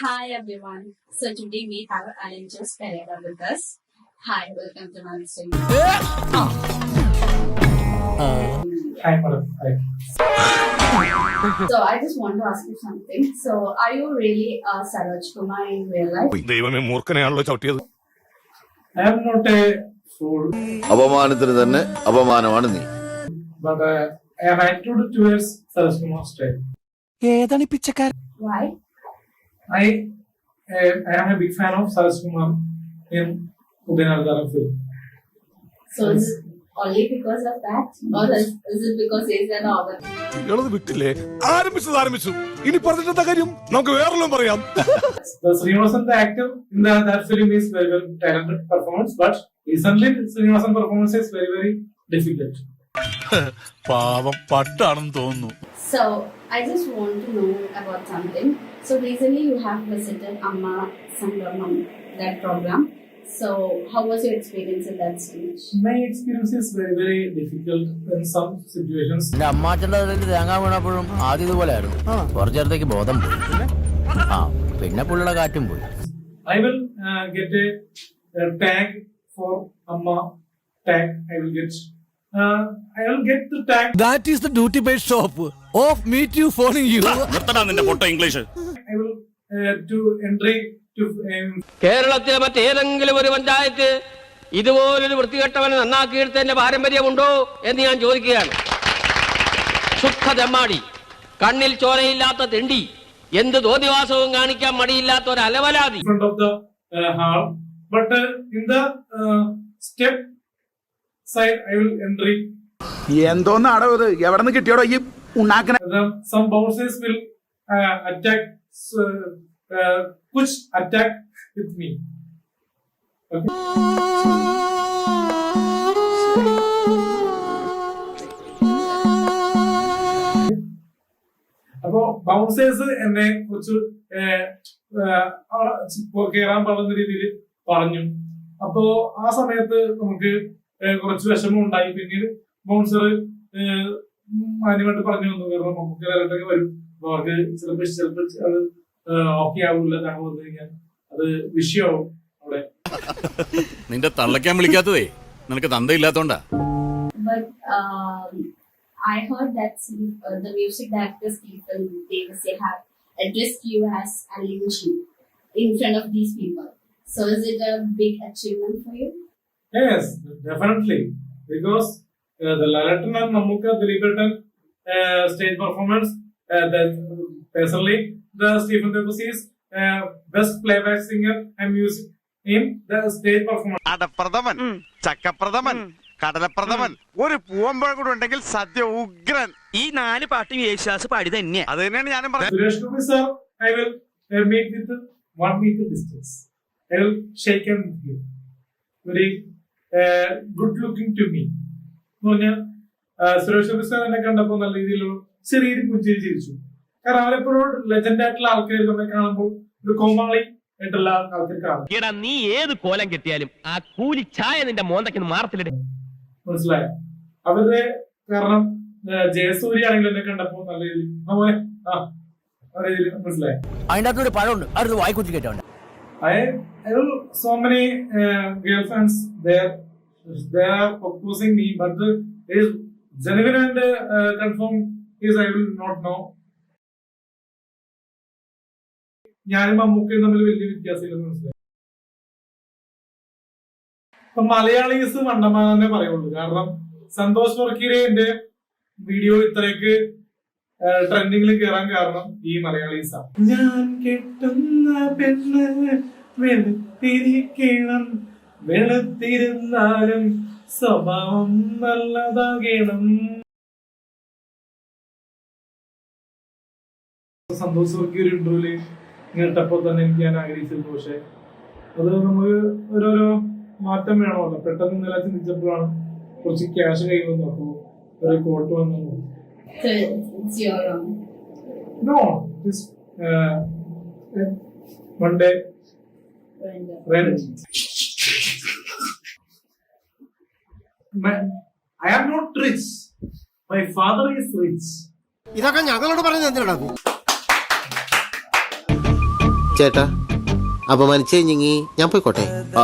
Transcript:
Hi everyone. So today we have Alinjas Pereira with us. Hi, welcome to my studio. Hi, madam. Hi. So I just want to ask you something. So are you really a Saroj Kumar in real life? ദൈവമേ മൂർഖനെയാണല്ലോ ചവിട്ടിയത് I am not a fool, അപമാനത്തിന് തന്നെ അപമാനമാണ് നീ but uh, I am attitude towards Saraj Kumar style. ഏതാണ് ഈ പിച്ചക്കാരൻ Why? I uh, I am a big fan of Saras Kumar in Udayanathara film. So is it only because of that? Or is, is it because he's an organ? ഇളത് വിട്ടില്ലേ ആരംഭിച്ചത് ആരംഭിച്ചു ഇനി പറഞ്ഞിട്ടെന്താ കാര്യം നമുക്ക് വേറെല്ലാം പറയാം The Srinivasan, the actor in the, that film, is very very talented performance, but recently Srinivasan performance is very very difficult. പാവം പട്ടാണെന്ന് തോന്നുന്നു So I just want to know about something. So recently you have visited Amma Sangramam, that program. So how was your experience in that stage? My experience is very very difficult in some situations. എന്റെ അമ്മാച്ചന്റെ തലയിൽ തേങ്ങ വീണപ്പോഴും ആദ്യം ഇതുപോലെ ആയിരുന്നു കുറച്ചു നേരത്തേക്ക് ബോധം പോയി ആ പിന്നെ പുള്ളിയുടെ കാറ്റും പോയി I will uh, get a, a tag for Amma tag. I will get. Uh. That is the duty by shop of meet you you നിന്റെ ഇംഗ്ലീഷ്. Um, കേരളത്തിലെ മറ്റേതെങ്കിലും ഒരു പഞ്ചായത്ത് ഇതുപോലൊരു വൃത്തികെട്ടവനെ നന്നാക്കിയെടുത്തതിന്റെ പാരമ്പര്യമുണ്ടോ എന്ന് ഞാൻ ചോദിക്കുകയാണ്. ശുദ്ധ തെമ്മാടി കണ്ണിൽ ചോരയില്ലാത്ത തിണ്ടി എന്ത് തോന്നിവാസവും കാണിക്കാൻ മടിയില്ലാത്ത ഒരു അലവലാതി. In front of the uh, uh, uh. എന്തോന്നാടോ ഇത് എവിടെ നിന്ന് കിട്ടിയോടോ ഈ ഉണ്ടാക്കണ uh. Uh, uh. അപ്പോ ബൗൺസേഴ്സ് എന്നെ കുറിച്ച് കയറാൻ പാടുന്ന രീതിയിൽ പറഞ്ഞു അപ്പോ ആ സമയത്ത് നമുക്ക് കുറച്ച് വിഷമം ഉണ്ടായി. പിന്നീട് ബൗൺസർ മാന്യമായിട്ട് പറഞ്ഞു തന്നു കാരണം നമുക്ക് നേരിട്ടൊക്കെ വരും. അപ്പൊ അവർക്ക് ചിലപ്പോൾ ചിലപ്പോൾ അത് ഓക്കെ ആവില്ല താങ്കൾ വന്നു കഴിഞ്ഞാൽ അത് വിഷയമാവും അവിടെ. നിന്റെ തള്ളക്കാൻ വിളിക്കാത്തതേ. നിനക്ക് തന്തയില്ലാത്തോണ്ടാ. But um, I heard that Steve, uh, the music directors people they say have addressed you as Alinji in front of these people. So is it a big achievement for you? Uh, uh, stage performance, uh, that personally, the Stephen Davis is uh, best playback singer and music in the stage performance. അടപ്രഥമൻ ചക്കപ്രഥമൻ കടലപ്രഥമൻ ഒരു പൂവമ്പഴം കൂടെ ഉണ്ടെങ്കിൽ സദ്യ ഉഗ്രൻ ഈ നാല് പാട്ടും യേശുദാസ് പാടി തന്നെയാ അത് തന്നെയാണ് ഞാനും പറഞ്ഞത് Suresh Gopi sir, I will uh, meet with one meter distance. I will shake hand with looking to me good looking to me. എന്ന് പറഞ്ഞാൽ സുരേഷ് ഗോപി സാർ എന്നെ കണ്ടപ്പോൾ നല്ല രീതിയിലുള്ള ചെറിയൊരു പുഞ്ചിരി ചിരിച്ചു. കാരണം അവരെപ്പോഴും ലെജൻഡ് ആയിട്ടുള്ള ആൾക്കാർ നമ്മളെ കാണുമ്പോൾ ഒരു കോമാളി ആയിട്ടുള്ള ആൾക്കാർ കാണും. എടാ നീ ഏത് കോലം കെട്ടിയാലും ആ കൂലി ചായ നിന്റെ മോന്തയ്ക്ക് മനസ്സിലായോ? അവരുടെ കാരണം ജയസൂര്യ ആണെങ്കിലും എന്നെ കണ്ടപ്പോ നല്ല രീതിയിൽ നമ്മളെ ആ ആ രീതിയിൽ മനസ്സിലായോ. അതിന്റെ അകത്തൊരു പഴമുണ്ട്. അടുത്ത് വായിക്കുത്തി കേട്ടോണ്ട് I I so many uh, girlfriends there they are proposing me, but uh, is genuine and uh, confirmed is I will not know. ഞാനും മമ്മൂക്കയും തമ്മിൽ വലിയ വ്യത്യാസമില്ലെന്ന് മനസ്സിലായി ഇപ്പൊ മലയാളീസ് മണ്ടമാനെ പറയുള്ളൂ കാരണം സന്തോഷ് വർക്കീരന്റെ വീഡിയോ ഇത്രയ്ക്ക് ട്രെൻഡിങ്ങിൽ കയറാൻ കാരണം ഈ മലയാളീസാണ് ഞാൻ കെട്ടുന്ന പെണ്ണ് വെളുത്തിരിക്കണം. വെളുത്തിരുന്നാലും സ്വഭാവം നല്ലതാകണം. സന്തോഷ് ഒരു ഇന്റർവ്യൂൽ കേട്ടപ്പോൾ തന്നെ എനിക്ക് ഞാൻ ആഗ്രഹിച്ചിരുന്നു. പക്ഷെ അത് നമുക്ക് ഓരോരോ മാറ്റം വേണമല്ലോ. പെട്ടെന്ന് ഇന്നലെ ചിന്തിച്ചപ്പോഴാണ് കുറച്ച് ക്യാഷ് കൈ വന്നു. അപ്പോ ഒരു കോട്ട് വന്നു. So it's your um, No, this uh, one day brand. rent. My, I am not rich. My father is rich. ഇതൊക്കെ ഞങ്ങളോട് പറഞ്ഞത് എന്തിനാ ചേട്ടാ അപമാനിച്ചു കഴിഞ്ഞെങ്കി ഞാൻ പോയിക്കോട്ടെ ആ